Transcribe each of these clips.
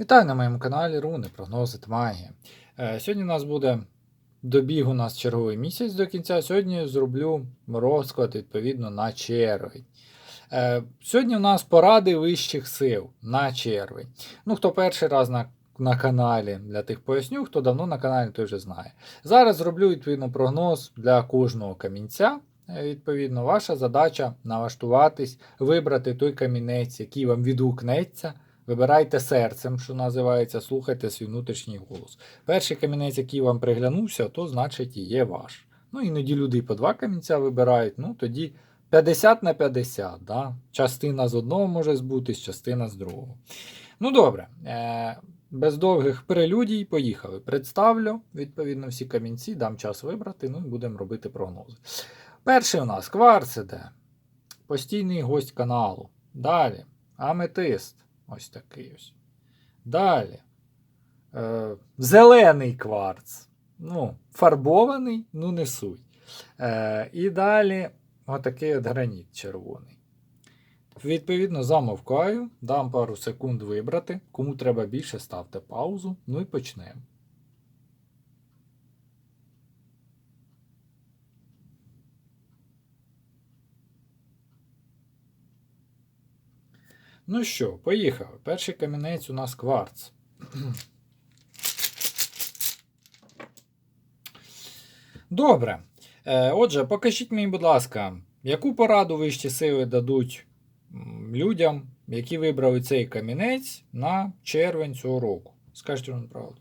Вітаю на моєму каналі Руни, прогнози та магія. Е, Сьогодні у нас буде добіг у нас черговий місяць до кінця. Сьогодні зроблю розклад відповідно на червень. Е, Сьогодні у нас поради вищих сил на червень. Ну, хто перший раз на, на каналі, для тих поясню, хто давно на каналі, той вже знає. Зараз зроблю відповідно прогноз для кожного камінця. Е, Відповідно, ваша задача налаштуватись, вибрати той камінець, який вам відгукнеться. Вибирайте серцем, що називається, слухайте свій внутрішній голос. Перший камінець, який вам приглянувся, то значить і є ваш. Ну, іноді люди по два камінця вибирають, ну тоді 50 на 50. Да? Частина з одного може збутись, частина з другого. Ну добре, е- без довгих прелюдій, поїхали. Представлю, відповідно, всі камінці, дам час вибрати, ну і будемо робити прогнози. Перший у нас кварц іде. Постійний гость каналу. Далі. Аметист. Ось такий ось. Далі. Е, зелений кварц. Ну, фарбований, ну не суть. Е, і далі отакий от граніт червоний. Відповідно, замовкаю, дам пару секунд вибрати. Кому треба більше, ставте паузу. Ну і почнемо. Ну що, поїхали. Перший камінець у нас кварц. Добре. Е, Отже, покажіть мені, будь ласка, яку пораду вищі сили дадуть людям, які вибрали цей камінець на червень цього року? Скажіть вам правду.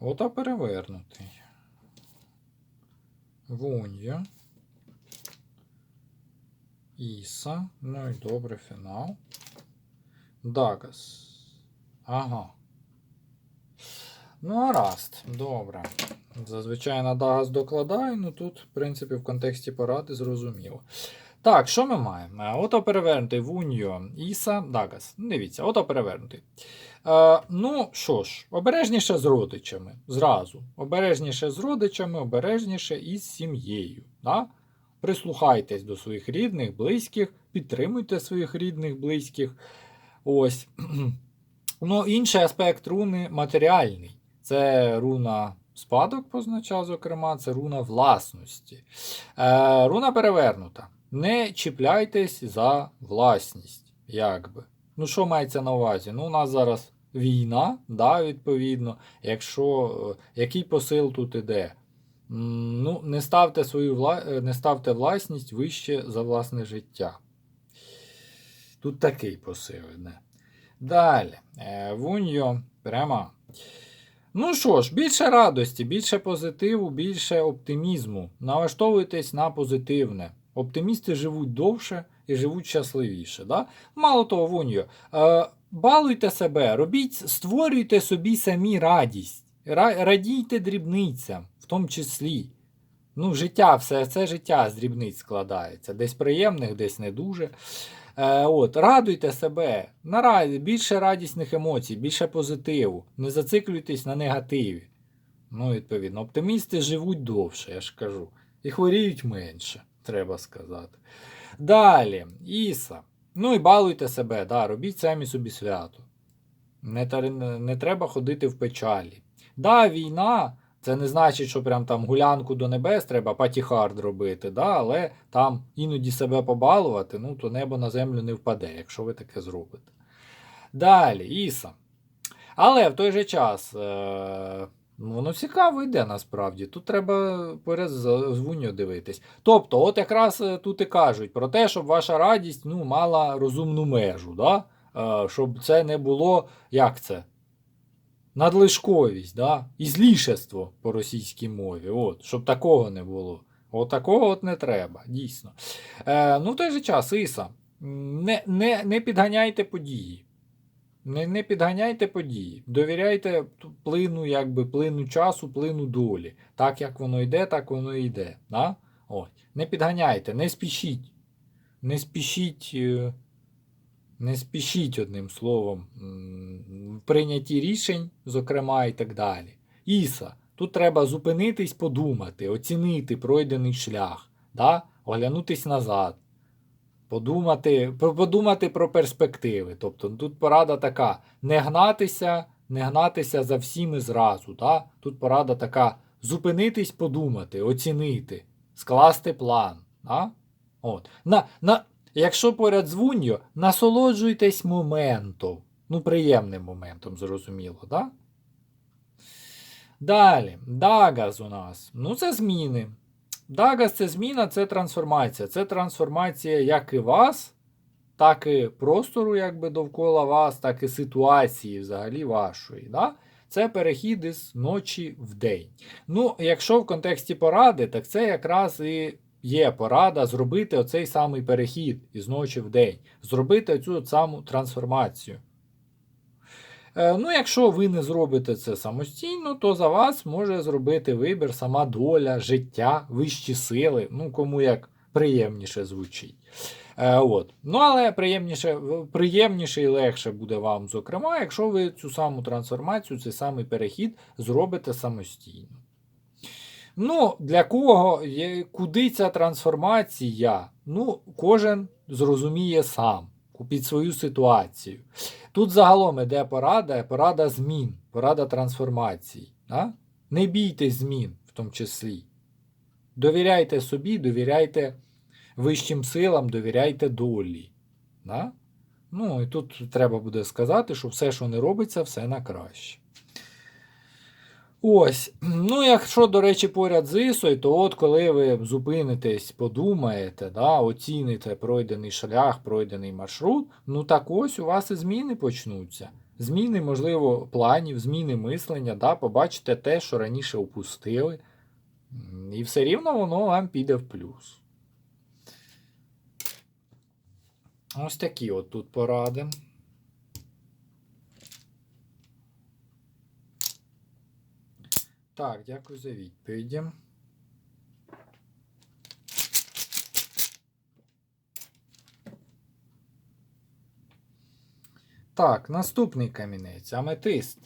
Ота перевернутий. Вунья. Іса. Ну і добре, фінал. Дагас. Ага. Ну, гаразд, добре. Зазвичай на Дагас докладаю, ну тут, в принципі, в контексті поради зрозуміло. Так, що ми маємо? Е, Ото перевернутий Вуньо, Іса, Дагас. Ну, Дивіться, ото перевернутий. Е, ну що ж, обережніше з родичами. Зразу. Обережніше з родичами, обережніше із сім'єю. Да? Прислухайтесь до своїх рідних, близьких, підтримуйте своїх рідних, близьких. Ось. Ну, інший аспект руни матеріальний. Це руна спадок позначав, зокрема, це руна власності. Е, руна перевернута. Не чіпляйтесь за власність. Якби. Ну, що мається на увазі? Ну, у нас зараз війна, да, відповідно. Якщо, е, який посил тут іде? Ну, не ставте свою вла... е, не ставте власність вище за власне життя. Тут такий посил іде. Далі. Е, Вуньо прямо. Ну що ж, більше радості, більше позитиву, більше оптимізму. Налаштовуйтесь на позитивне. Оптимісти живуть довше і живуть щасливіше. Да? Мало того, Вуньо, е, балуйте себе, робіть, створюйте собі самі радість. Радійте дрібницям, в тому числі. Ну, життя, все це життя з дрібниць складається. Десь приємних, десь не дуже. Е, от, радуйте себе, на раді, більше радісних емоцій, більше позитиву. Не зациклюйтесь на негативі. Ну, відповідно, оптимісти живуть довше, я ж кажу. І хворіють менше, треба сказати. Далі, Іса. Ну і балуйте себе, да, робіть самі собі свято. Не, не треба ходити в печалі. Да, війна. Це не значить, що прям там гулянку до небес треба патіхард робити, да? але там іноді себе побалувати, ну то небо на землю не впаде, якщо ви таке зробите. Далі, Іса. Але в той же час е- воно цікаво йде насправді. Тут треба з дивитись. Тобто, от якраз е, тут і кажуть про те, щоб ваша радість ну, мала розумну межу. Да? Е- щоб це не було, як це? Надлишковість, да? і злішество по російській мові. От, щоб такого не було. От такого от не треба, дійсно. Е, ну, в той же час, Іса, не, не, не підганяйте події. Не, не підганяйте події. Довіряйте плину, якби, плину часу, плину долі. Так як воно йде, так воно йде. Да? От. Не підганяйте, не спішіть. Не спішіть. Не спішіть одним словом в прийнятті рішень, зокрема, і так далі. Іса, тут треба зупинитись, подумати, оцінити пройдений шлях, да? оглянутись назад. Подумати, подумати про перспективи. Тобто тут порада така: не гнатися, не гнатися за всіми зразу. Да? Тут порада така: зупинитись, подумати, оцінити, скласти план. Да? От. На, на, якщо поряд з вуньо, насолоджуйтесь моментом. Ну, приємним моментом, зрозуміло, да? Далі, Дагаз у нас. Ну, це зміни. Дагас це зміна, це трансформація. Це трансформація як і вас, так і простору, якби довкола вас, так і ситуації взагалі вашої. Да? Це перехід із ночі в день. Ну, якщо в контексті поради, так це якраз і є порада зробити оцей самий перехід із ночі в день, зробити цю саму трансформацію. Е, Ну, якщо ви не зробите це самостійно, то за вас може зробити вибір сама доля, життя, вищі сили, ну кому як приємніше звучить. Е, от. Ну, але приємніше, приємніше і легше буде вам, зокрема, якщо ви цю саму трансформацію, цей самий перехід зробите самостійно. Ну, для кого, є, куди ця трансформація? Ну, кожен зрозуміє сам під свою ситуацію. Тут загалом іде порада, порада змін, порада трансформацій. Да? Не бійтесь змін в тому числі. Довіряйте собі, довіряйте вищим силам, довіряйте долі. Да? Ну, і тут треба буде сказати, що все, що не робиться, все на краще. Ось. Ну, якщо, до речі, поряд з ІСОю, то от коли ви зупинитесь, подумаєте, да, оціните пройдений шлях, пройдений маршрут, ну так ось у вас і зміни почнуться. Зміни, можливо, планів, зміни мислення, да, побачите те, що раніше опустили. І все рівно воно вам піде в плюс. Ось такі от тут поради. Так, дякую за відповіді. Так, наступний камінець, аметист.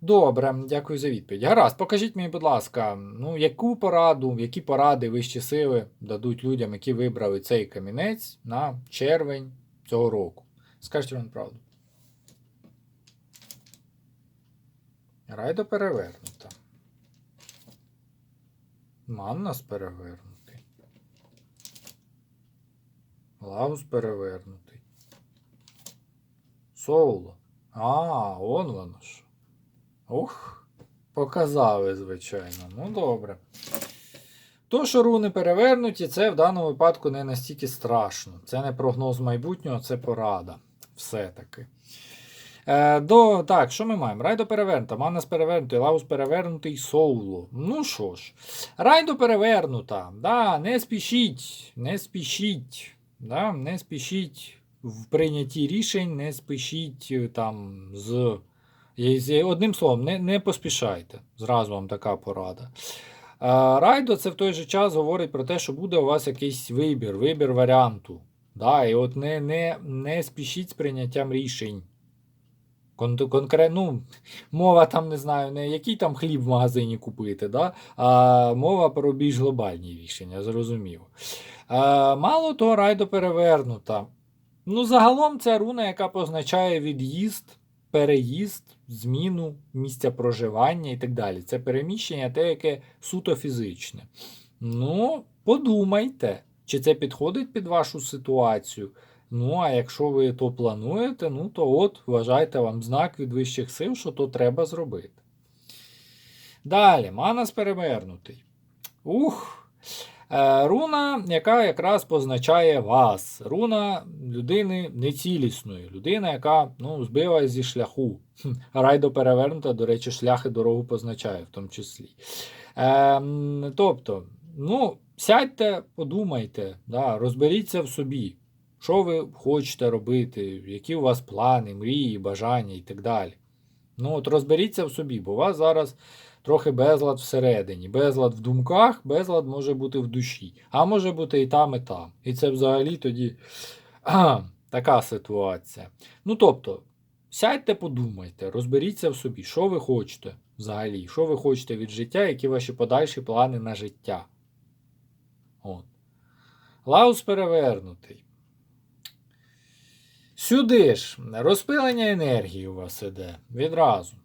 Добре, дякую за відповідь. Гаразд, покажіть мені, будь ласка, ну, яку пораду, які поради вищі сили дадуть людям, які вибрали цей камінець на червень цього року. Скажіть вам правду. Райдо перевернута. Маннас перевернутий. Лаус перевернутий. Соуло. А, он воно ж. Ух, показали, звичайно. Ну, добре. То, що руни перевернуті, це в даному випадку не настільки страшно. Це не прогноз майбутнього, це порада. Все-таки. Е, до, так, що ми маємо? Райдо перевернута, Манас перевернутий, Лаус перевернутий, Соуло. Ну що ж, Райдо перевернута. Да, не спішіть, не спішіть. Да, не спішіть в прийнятті рішень, не спішіть е, там з. Одним словом, не, не поспішайте. Зразу вам така порада. Е, Райдо це в той же час говорить про те, що буде у вас якийсь вибір, вибір варіанту. Да, і от не, не, не спішіть з прийняттям рішень. Кон- конкре- ну, мова там не знаю, не який там хліб в магазині купити, да? а мова про більш глобальні рішення, зрозуміло. А, мало того, райдо перевернута. Ну, загалом це руна, яка позначає від'їзд, переїзд, зміну місця проживання і так далі. Це переміщення, те, яке суто фізичне. Ну, подумайте, чи це підходить під вашу ситуацію. Ну, а якщо ви то плануєте, ну то от вважайте вам знак від вищих сил, що то треба зробити. Далі, Манас перевернутий. Ух. Е, руна, яка якраз позначає вас. Руна людини нецілісної, людина, яка ну, збила зі шляху. Райдо перевернута, до речі, шлях і дорогу позначає в тому числі. Е, тобто, ну, сядьте, подумайте, да, розберіться в собі. Що ви хочете робити, які у вас плани, мрії, бажання і так далі. Ну, от розберіться в собі, бо у вас зараз трохи безлад всередині. Безлад в думках, безлад може бути в душі, а може бути і там, і там. І це взагалі тоді така ситуація. Ну, тобто, сядьте, подумайте, розберіться в собі, що ви хочете взагалі, що ви хочете від життя, які ваші подальші плани на життя. От. Лаус перевернутий. Сюди ж розпилення енергії у вас іде відразу.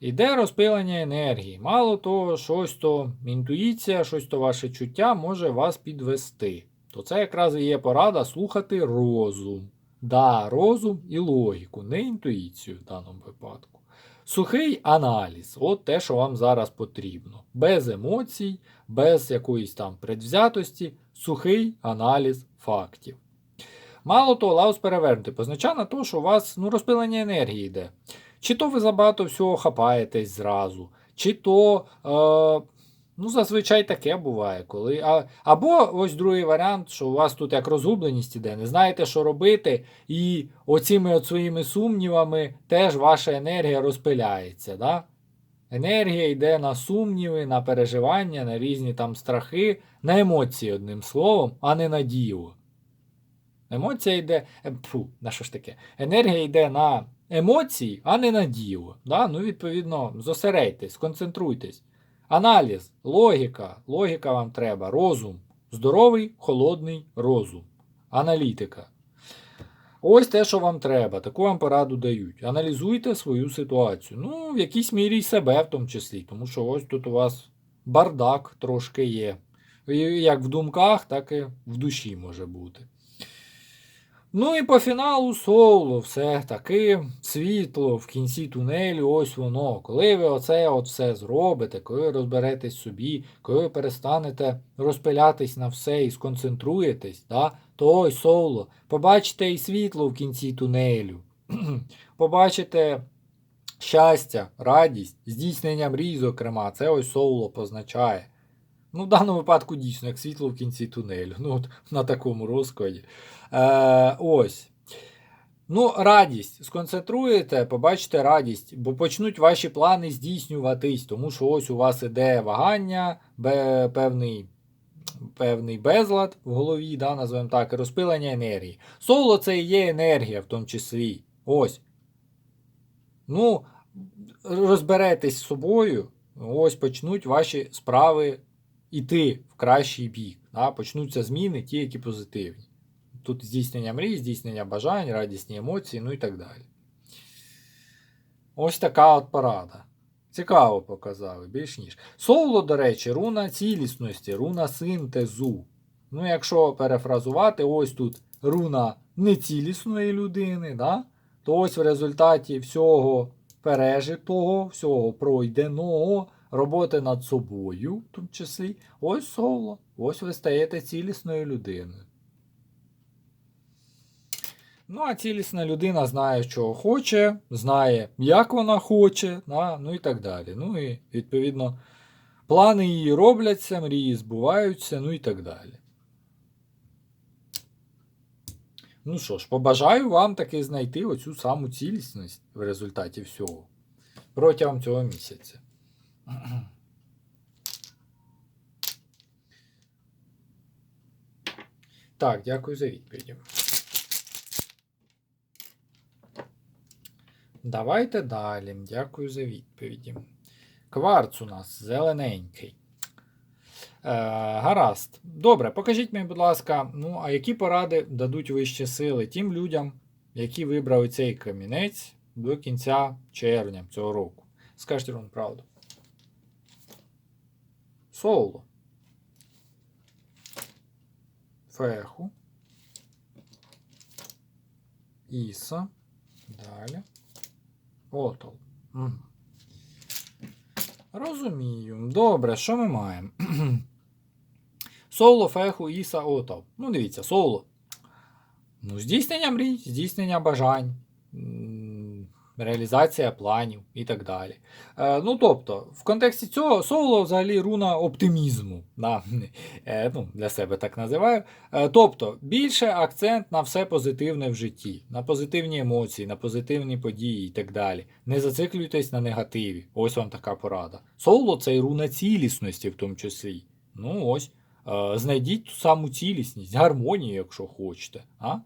Іде розпилення енергії. Мало того, щось то інтуїція, щось то ваше чуття може вас підвести. То це якраз і є порада слухати розум. Да, розум і логіку, не інтуїцію в даному випадку. Сухий аналіз от те, що вам зараз потрібно. Без емоцій, без якоїсь там предвзятості, сухий аналіз фактів. Мало того, лаус перевернути позначає на те, що у вас ну, розпилення енергії йде. Чи то ви забагато всього хапаєтесь зразу, чи то. Е, ну, зазвичай таке буває. коли. А, або ось другий варіант, що у вас тут як розгубленість іде, не знаєте, що робити, і оціми от своїми сумнівами теж ваша енергія розпиляється. Да? Енергія йде на сумніви, на переживання, на різні там страхи, на емоції, одним словом, а не на діло. Емоція йде. е, Фу, на що ж таке? Енергія йде на емоції, а не на діло. Да? Ну, відповідно, зосередьтесь, сконцентруйтесь. Аналіз, логіка, логіка вам треба, розум. Здоровий, холодний розум. Аналітика. Ось те, що вам треба, таку вам пораду дають. Аналізуйте свою ситуацію. Ну, в якійсь мірі й себе в тому числі, тому що ось тут у вас бардак трошки є. Як в думках, так і в душі може бути. Ну і по фіналу соло, все таки світло в кінці тунелю, ось воно. Коли ви оце от все зробите, коли розберетесь собі, коли ви перестанете розпилятись на все і сконцентруєтесь, да, то ось соло. Побачите і світло в кінці тунелю. Побачите щастя, радість, здійснення мрій, зокрема, це ось соло позначає. Ну, в даному випадку дійсно, як світло в кінці тунелю. Ну, от на такому розкладі. Е, ось. Ну, радість. Сконцентруєте, побачите радість, бо почнуть ваші плани здійснюватись, тому що ось у вас іде вагання, бе, певний, певний безлад в голові, да, називаємо так, розпилення енергії. Соло це і є енергія в тому числі. Ось. Ну, розберетесь з собою, ось почнуть ваші справи іти в кращий бік. Да? Почнуться зміни, ті, які позитивні. Тут здійснення мрій, здійснення бажань, радісні емоції, ну і так далі. Ось така от порада. Цікаво показали, більш ніж. Соло, до речі, руна цілісності, руна синтезу. Ну, якщо перефразувати, ось тут руна нецілісної людини, да? то ось в результаті всього пережитого, всього пройденого, роботи над собою, в тому числі, ось соло. Ось ви стаєте цілісною людиною. Ну, а цілісна людина знає, чого хоче, знає, як вона хоче, ну і так далі. Ну і, відповідно, плани її робляться, мрії збуваються, ну і так далі. Ну що ж, побажаю вам таки знайти оцю саму цілісність в результаті всього протягом цього місяця. Так, дякую за відповіді. Давайте далі. Дякую за відповіді. Кварц у нас зелененький. Е, гаразд. Добре, покажіть мені, будь ласка, ну, а які поради дадуть вищі сили тим людям, які вибрали цей камінець до кінця червня цього року? Скажіть вам правду. Соло. Феху. Іса. Далі. Отол. Угу. Розумію. Добре, що ми маємо? Соло, феху, іса, отол. Ну, дивіться, соло. Ну, здійснення мрій, здійснення бажань, реалізація планів і так далі. Е, ну, тобто, в контексті цього соло взагалі руна оптимізму. Да? Е, ну, для себе так називаю. Е, тобто, більше акцент на все позитивне в житті, на позитивні емоції, на позитивні події і так далі. Не зациклюйтесь на негативі. Ось вам така порада. Соло це і руна цілісності, в тому числі. Ну ось. Е, знайдіть ту саму цілісність, гармонію, якщо хочете. А?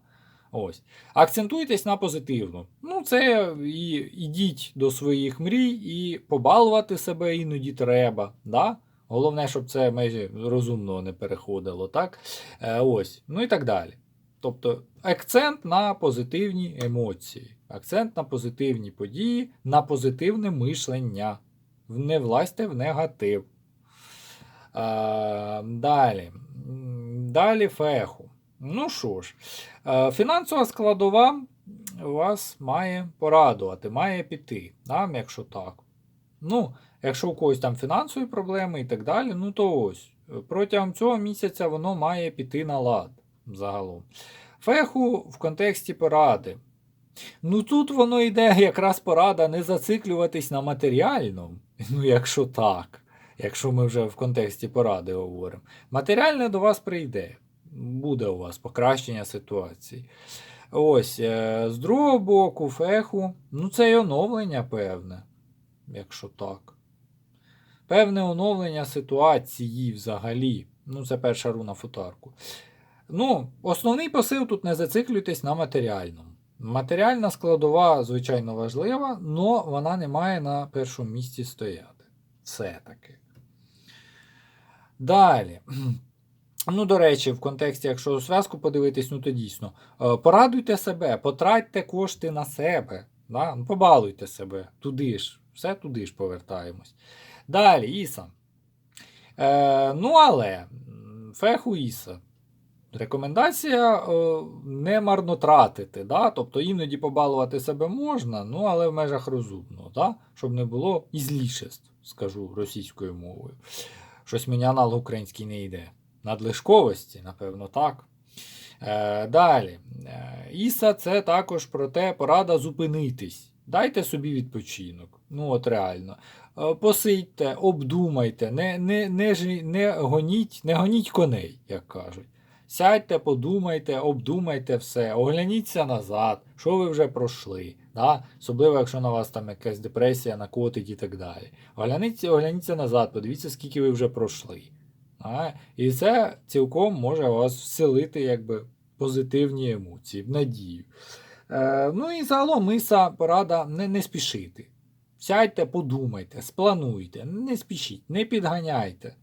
Ось. Акцентуйтесь на позитивну. Ну, це і ідіть до своїх мрій, і побалувати себе іноді треба. Да? Головне, щоб це межі розумного не переходило, так? Е, ось, ну і так далі. Тобто акцент на позитивні емоції, акцент на позитивні події, на позитивне мишлення. Не влазьте в негатив. Е, далі. Далі феху. Ну що ж, е, фінансова складова вас має порадувати, має піти, да, якщо так. Ну, якщо у когось там фінансові проблеми і так далі, ну то ось. е, Протягом цього місяця воно має піти на лад загалом. Феху в контексті поради. Ну тут воно йде якраз порада не зациклюватись на матеріальному, ну якщо так, якщо ми вже в контексті поради говоримо. Матеріальне до вас прийде, буде у вас покращення ситуації. Ось, е, з другого боку, феху, ну це й оновлення певне, якщо так. Певне оновлення ситуації взагалі. Ну, це перша руна футарку. Ну, основний посил тут не зациклюйтесь на матеріальному. Матеріальна складова, звичайно, важлива, але вона не має на першому місці стояти. Все-таки. Далі. Ну, до речі, в контексті, якщо зв'язку подивитись, ну то дійсно. е, Порадуйте себе, потратьте кошти на себе. Да? Ну, побалуйте себе. Туди ж. Все туди ж повертаємось. Далі, Іса. Е, ну, але феху Іса. Рекомендація е, не марнотратити. Да? Тобто іноді побалувати себе можна, ну але в межах розумного, да? щоб не було і злішеств, скажу російською мовою. Щось мені аналог український не йде. Надлишковості, напевно, так. Е, далі. Е, Іса це також про те, порада зупинитись. Дайте собі відпочинок. Ну, от реально. Е, посидьте, обдумайте, не, не, не, не, гоніть, не гоніть коней, як кажуть. Сядьте, подумайте, обдумайте все, огляніться назад, що ви вже пройшли. Да? Особливо, якщо на вас там якась депресія, накотить і так далі. Огляніться, огляніться назад, подивіться, скільки ви вже пройшли. А? І це цілком може вас вселити якби, позитивні емоції, в надію. Е, ну і загалом миса порада не, не спішити. Сядьте, подумайте, сплануйте, не спішіть, не підганяйте.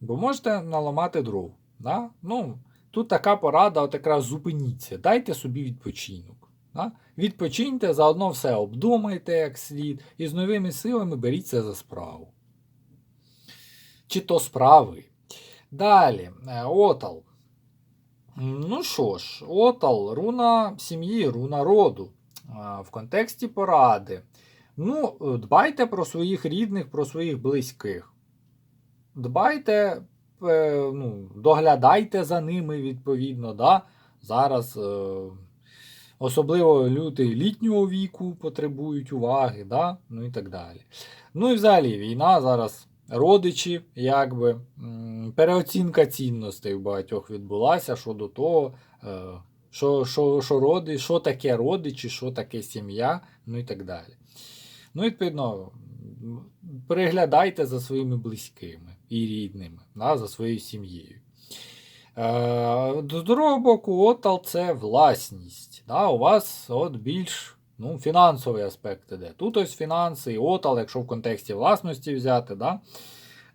Бо можете наламати дров. Да? Ну, тут така порада, от якраз зупиніться, дайте собі відпочинок. Да? Відпочиньте, заодно все обдумайте як слід, і з новими силами беріться за справу. Чи то справи. Далі, е, Отал. Ну що ж, Отал, руна сім'ї, руна роду. В контексті поради. Ну, дбайте про своїх рідних, про своїх близьких. Дбайте, е, ну, доглядайте за ними відповідно. Да? Зараз е, особливо люди літнього віку потребують уваги, да? ну і так далі. Ну і взагалі війна зараз. Родичі, якби переоцінка цінностей в багатьох відбулася щодо того, е, що, що, що, роди, що таке родичі, що таке сім'я, ну і так далі. Ну, відповідно, переглядайте за своїми близькими і рідними, да, за своєю сім'єю. Е, З другого боку, отал це власність. Да, у вас от більш ну, фінансовий аспект іде. Тут ось фінанси і отал, якщо в контексті власності взяти. Да?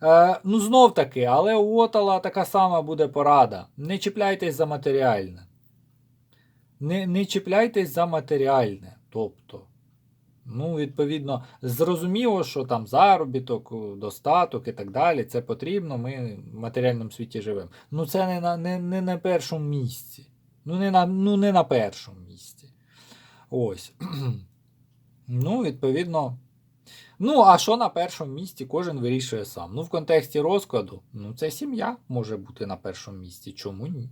Е, ну, знов таки, але у отала така сама буде порада. Не чіпляйтесь за матеріальне. Не, не чіпляйтесь за матеріальне. Тобто, ну, відповідно, зрозуміло, що там заробіток, достаток і так далі, це потрібно, ми в матеріальному світі живемо. Ну, це не на, не, не на першому місці. Ну, не на, ну, не на першому місці. Ось. ну, відповідно. Ну, а що на першому місці, кожен вирішує сам. Ну, в контексті розкладу, ну, це сім'я може бути на першому місці. Чому ні?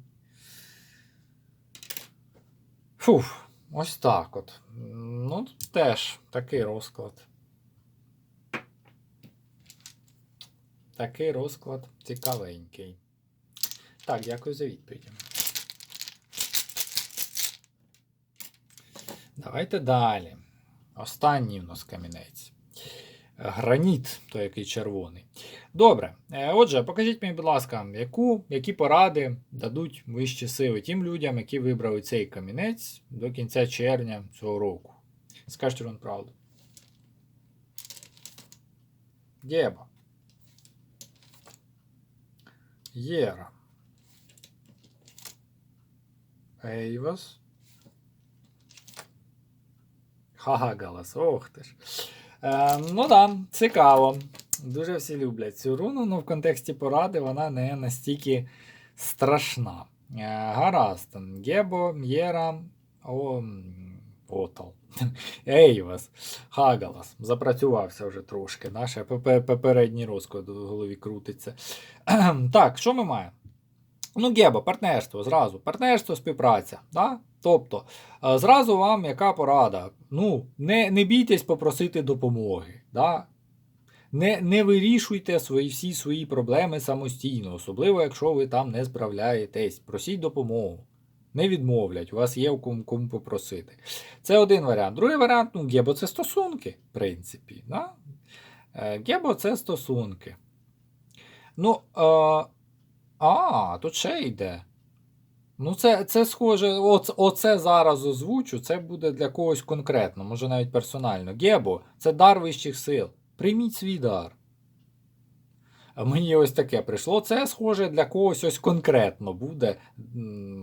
Фуф, ось так от. Ну, теж такий розклад. Такий розклад цікавенький. Так, дякую за відповідь. Давайте далі. Останній у нас камінець. Граніт, той який червоний. Добре. Е, Отже, покажіть мені, будь ласка, яку, які поради дадуть вищі сили тим людям, які вибрали цей камінець до кінця червня цього року. Скажіть вам правду. Дєба. Єра. Ейвас. Хагалас, ох ти ж. Е, ну да, цікаво. Дуже всі люблять цю руну, але в контексті поради вона не настільки страшна. Е, гаразд. Гебо, Єра, о, м, Отал. Ейвас, Хагалас. Запрацювався вже трошки. Наш попередній розклад в голові крутиться. так, що ми маємо? Ну, Гебо, партнерство, зразу. Партнерство, співпраця. Да? Тобто, е, зразу вам яка порада? Ну, не не бійтесь попросити допомоги. Да? Не не вирішуйте свої, всі свої проблеми самостійно, особливо, якщо ви там не справляєтесь. Просіть допомогу. Не відмовлять, у вас є в кому, кому попросити. Це один варіант. Другий варіант, ну, Гебо це стосунки, в принципі. Да? Е, Гебо це стосунки. Ну, е, а, тут ще йде. Ну, це це схоже, оце, оце зараз озвучу, це буде для когось конкретно, може навіть персонально. Гебо це дар вищих сил. Прийміть свій дар. А мені ось таке прийшло. Це схоже для когось ось конкретно буде,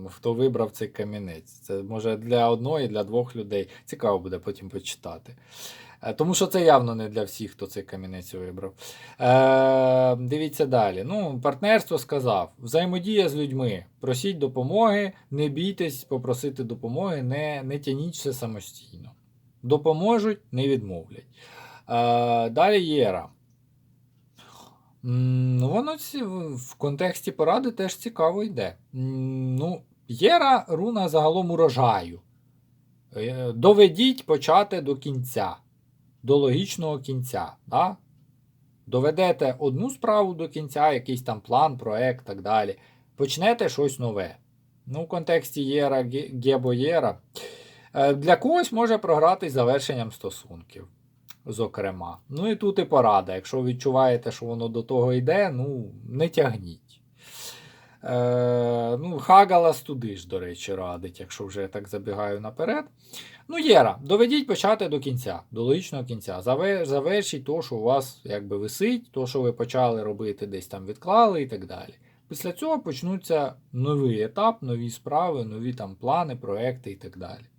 хто вибрав цей камінець. Це може для одної, для двох людей. Цікаво буде потім почитати. Е, тому що це явно не для всіх, хто цей камінець вибрав. Е, Дивіться далі. Ну, Партнерство сказав: взаємодія з людьми. Просіть допомоги, не бійтесь попросити допомоги, не не тяніть все самостійно. Допоможуть, не відмовлять. Е, Далі Єра. Ну, Воно в контексті поради теж цікаво йде. Ну, Єра руна загалом урожаю. Е, доведіть почати до кінця до логічного кінця. Да? Доведете одну справу до кінця, якийсь там план, проект так далі. Почнете щось нове. Ну, в контексті Єра, Гебо. Е, для когось може програти завершенням стосунків. Зокрема. Ну і тут і порада. Якщо відчуваєте, що воно до того йде, ну, не тягніть. Е, ну, Хагалас туди ж, до речі, радить, якщо вже так забігаю наперед. Ну, Єра, доведіть почати до кінця, до логічного кінця. Завершіть то, що у вас якби висить, то, що ви почали робити, десь там відклали і так далі. Після цього почнуться новий етап, нові справи, нові там плани, проекти і так далі.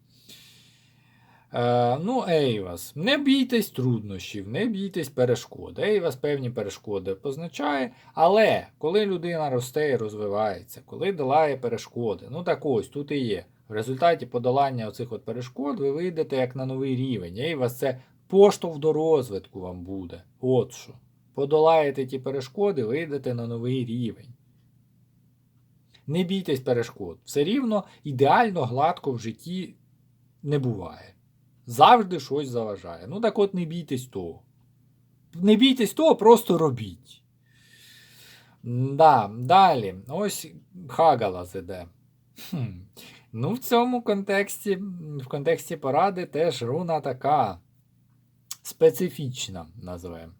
Е, Ну, Ейвас. Не бійтесь труднощів, не бійтесь перешкод. Ейвас певні перешкоди позначає. Але коли людина росте і розвивається, коли долає перешкоди, ну так ось тут і є. В результаті подолання оцих от перешкод ви вийдете як на новий рівень. І вас це поштовх до розвитку вам буде. От що. Подолаєте ті перешкоди, вийдете на новий рівень. Не бійтесь перешкод. Все рівно ідеально гладко в житті не буває. Завжди щось заважає. Ну так от не бійтесь того. Не бійтесь того, просто робіть. Да, Далі. Ось Хагалас іде. Хм. Ну, в цьому контексті, в контексті поради теж руна така специфічна, називаємо.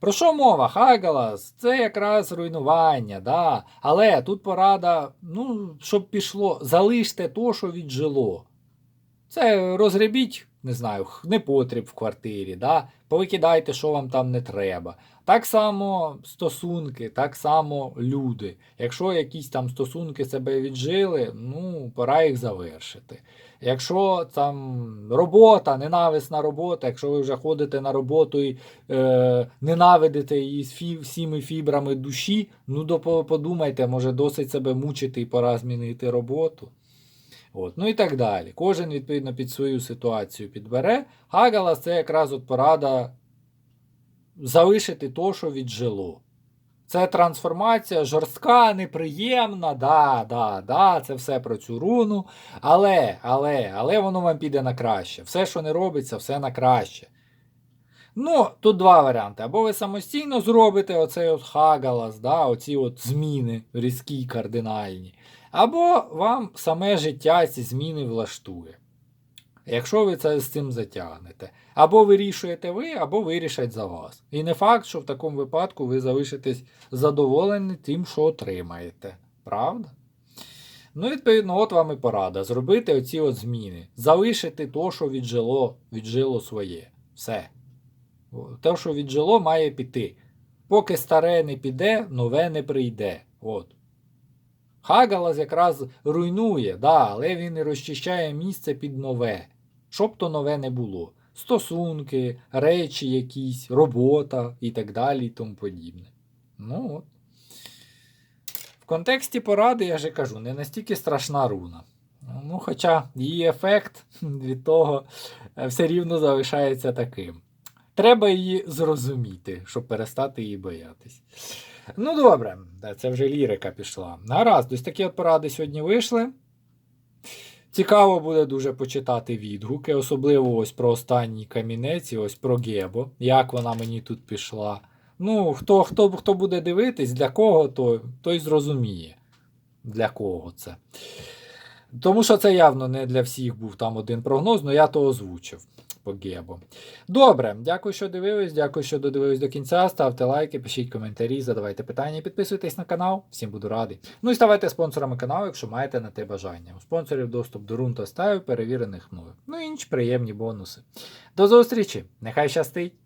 Про що мова? Хагалас це якраз руйнування, да. але тут порада, ну, щоб пішло, залиште то, що віджило. Це розгребіть, не знаю, непотріб в квартирі, да? повикидайте, що вам там не треба. Так само стосунки, так само люди. Якщо якісь там стосунки себе віджили, ну, пора їх завершити. Якщо там робота, ненависна робота, якщо ви вже ходите на роботу і е, ненавидите її з всіми фібрами душі, ну подумайте, може досить себе мучити і пора змінити роботу. От, Ну і так далі. Кожен, відповідно, під свою ситуацію підбере. Хагалас це якраз от порада залишити то, що віджило. Це трансформація жорстка, неприємна, да, да, да, це все про цю руну. Але, але, але воно вам піде на краще. Все, що не робиться, все на краще. Ну, тут два варіанти. Або ви самостійно зробите оцей от хагалас, да, оці от зміни різкі, кардинальні. Або вам саме життя ці зміни влаштує. Якщо ви це з цим затягнете. Або вирішуєте ви, або вирішать за вас. І не факт, що в такому випадку ви залишитесь задоволені тим, що отримаєте. Правда? Ну, відповідно, от вам і порада. Зробити оці от зміни. Залишити то, що віджило, віджило своє. Все. Те, що віджило, має піти. Поки старе не піде, нове не прийде. От. Хагалас якраз руйнує, да, але він і розчищає місце під нове. Щоб то нове не було. Стосунки, речі якісь, робота і так далі і тому подібне. Ну от. В контексті поради, я же кажу, не настільки страшна руна. Ну, хоча її ефект від того е, все рівно залишається таким. Треба її зрозуміти, щоб перестати її боятись. Ну, добре, це вже лірика пішла. Гаразд, ось такі от поради сьогодні вийшли. Цікаво буде дуже почитати відгуки, особливо ось про останній камінець ось про Гебо, як вона мені тут пішла. Ну, хто, хто, хто буде дивитись, для кого, то, той зрозуміє, для кого це. Тому що це явно не для всіх був там один прогноз, але я то озвучив по Гебо. Добре, дякую, що дивились. Дякую, що додивились до кінця. Ставте лайки, пишіть коментарі, задавайте питання, підписуйтесь на канал. Всім буду радий. Ну і ставайте спонсорами каналу, якщо маєте на те бажання. У спонсорів доступ до рун та стаю, перевірених мною. Ну і інші приємні бонуси. До зустрічі! Нехай щастить!